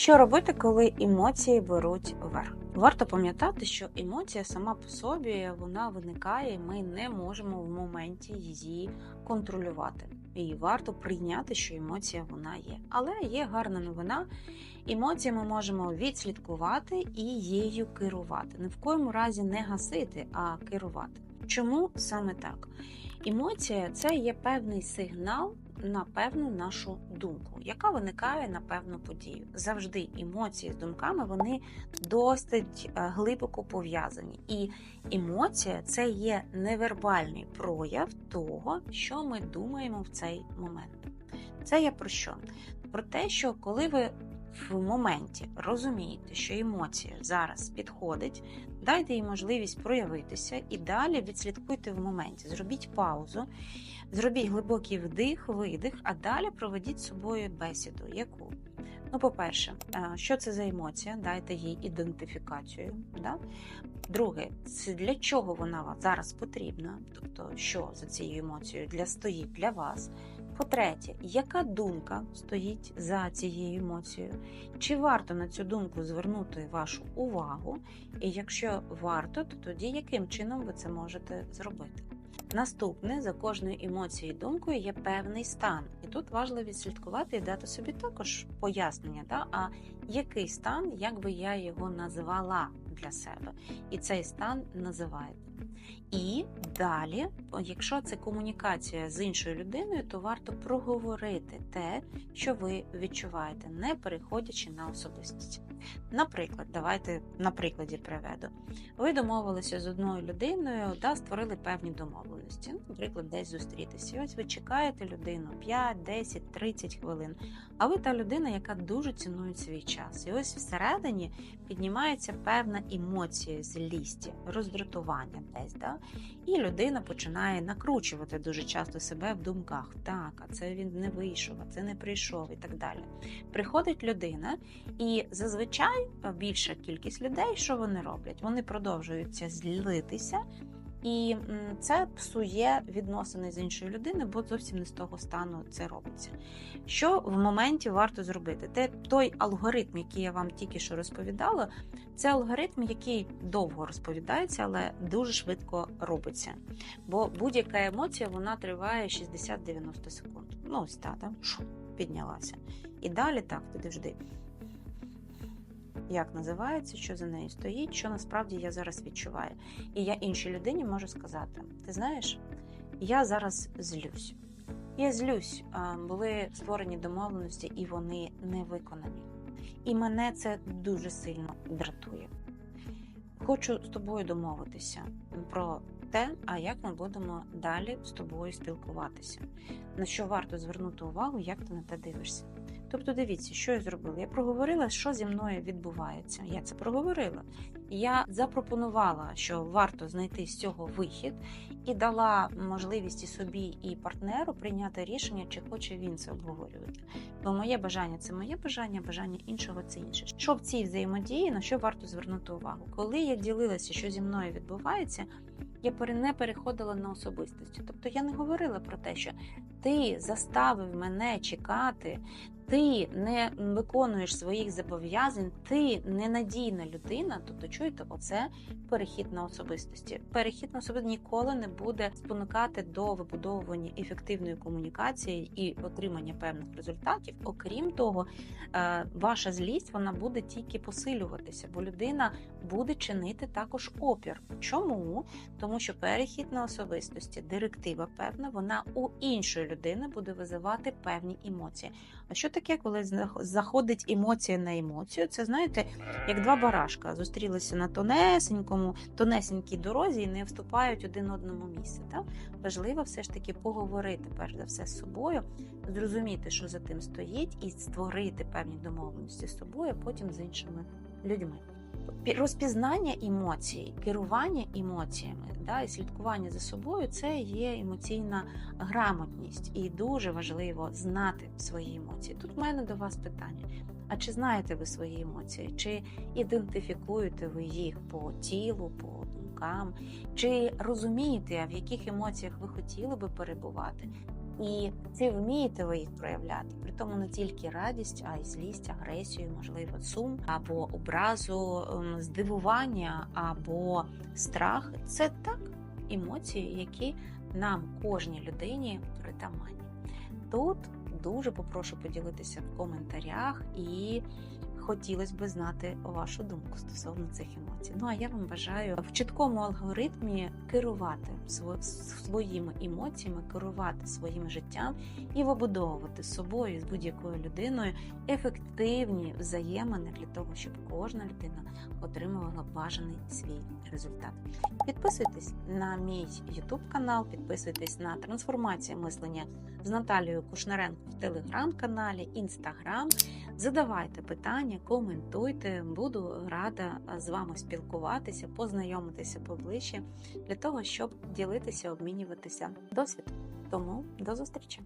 Що робити, коли емоції беруть верх? Варто пам'ятати, що емоція сама по собі вона виникає, і ми не можемо в моменті її контролювати. І варто прийняти, що емоція вона є. Але є гарна новина. Емоції ми можемо відслідкувати і її керувати. Ні в коєму разі не гасити, а керувати. Чому саме так? Емоція це є певний сигнал на певну нашу думку, яка виникає на певну подію. Завжди емоції з думками вони досить е, глибоко пов'язані. І емоція це є невербальний прояв того, що ми думаємо в цей момент. Це я про що? Про те, що коли ви в моменті розумієте, що емоція зараз підходить, дайте їй можливість проявитися і далі відслідкуйте в моменті. Зробіть паузу, зробіть глибокий вдих, видих, а далі проведіть з собою бесіду. Яку? Ну, по-перше, що це за емоція? Дайте їй ідентифікацію. Да? Друге, це для чого вона зараз потрібна? Тобто, що за цією емоцією для стоїть для вас? По-третє, яка думка стоїть за цією емоцією? Чи варто на цю думку звернути вашу увагу? І якщо варто, то тоді яким чином ви це можете зробити? Наступне за кожною емоцією і думкою є певний стан, і тут важливо відслідкувати і дати собі також пояснення, да? а який стан, як би я його назвала для себе, і цей стан називаєте. І далі, якщо це комунікація з іншою людиною, то варто проговорити те, що ви відчуваєте, не переходячи на особистість. Наприклад, давайте на прикладі приведу. Ви домовилися з одною людиною, да, створили певні домовленості. Ну, наприклад, десь зустрітися. І ось ви чекаєте людину 5, 10, 30 хвилин. А ви та людина, яка дуже цінує свій час. І ось всередині піднімається певна емоція злісті, роздратування десь. Да? І людина починає накручувати дуже часто себе в думках. Так, а це він не вийшов, а це не прийшов і так далі. Приходить людина, і зазвичай більша кількість людей, що вони роблять? Вони продовжуються злитися. І це псує відносини з іншою людиною, бо зовсім не з того стану це робиться. Що в моменті варто зробити? Те той алгоритм, який я вам тільки що розповідала, це алгоритм, який довго розповідається, але дуже швидко робиться. Бо будь-яка емоція вона триває 60-90 секунд. Ну, ось та, та піднялася. І далі так, підожди як називається, що за нею стоїть, що насправді я зараз відчуваю. І я іншій людині можу сказати: ти знаєш, я зараз злюсь. Я злюсь, були створені домовленості, і вони не виконані. І мене це дуже сильно дратує. Хочу з тобою домовитися про те, а як ми будемо далі з тобою спілкуватися. На що варто звернути увагу, як ти на те дивишся. Тобто, дивіться, що я зробила. Я проговорила, що зі мною відбувається. Я це проговорила. Я запропонувала, що варто знайти з цього вихід, і дала можливість і собі, і партнеру прийняти рішення, чи хоче він це обговорювати. Бо моє бажання це моє бажання, бажання іншого це інше. Що в цій взаємодії на що варто звернути увагу? Коли я ділилася, що зі мною відбувається, я не переходила на особистості. Тобто я не говорила про те, що ти заставив мене чекати, ти не виконуєш своїх зобов'язань, ти ненадійна людина, тобто чуєте, оце перехід на особистості. Перехід на особистості ніколи не буде спонукати до вибудовування ефективної комунікації і отримання певних результатів. Окрім того, е, ваша злість вона буде тільки посилюватися, бо людина буде чинити також опір. Чому? Тому що перехід на особистості, директива певна, вона у іншої людини буде визивати певні емоції. А що таке, коли заходить емоція на емоцію? Це знаєте, як два барашка зустрілися на тонесенькому, тонесенькій дорозі і не вступають один одному місце. Так? Важливо все ж таки поговорити перш за все з собою, зрозуміти, що за тим стоїть, і створити певні домовленості з собою, а потім з іншими людьми. Розпізнання емоцій, керування емоціями да, і слідкування за собою це є емоційна грамотність, і дуже важливо знати свої емоції. Тут в мене до вас питання: а чи знаєте ви свої емоції? Чи ідентифікуєте ви їх по тілу, по думкам? Чи розумієте, в яких емоціях ви хотіли би перебувати? І чи вмієте ви їх проявляти? При тому не тільки радість, а й злість, агресію, можливо, сум або образу, ем, здивування або страх. Це так емоції, які нам кожній людині притаманні. Тут дуже попрошу поділитися в коментарях і хотілося б знати вашу думку стосовно цих емоцій. Ну а я вам бажаю в чіткому алгоритмі керувати своїми емоціями, керувати своїм життям і вибудовувати з собою з будь-якою людиною ефективні взаємини для того, щоб кожна людина отримувала бажаний свій результат. Підписуйтесь на мій YouTube канал, підписуйтесь на трансформація мислення з Наталією Кушнаренко в телеграм-каналі, інстаграм. Задавайте питання, коментуйте. Буду рада з вами спілкуватися, познайомитися поближче для того, щоб ділитися, обмінюватися досвідом. Тому до зустрічі!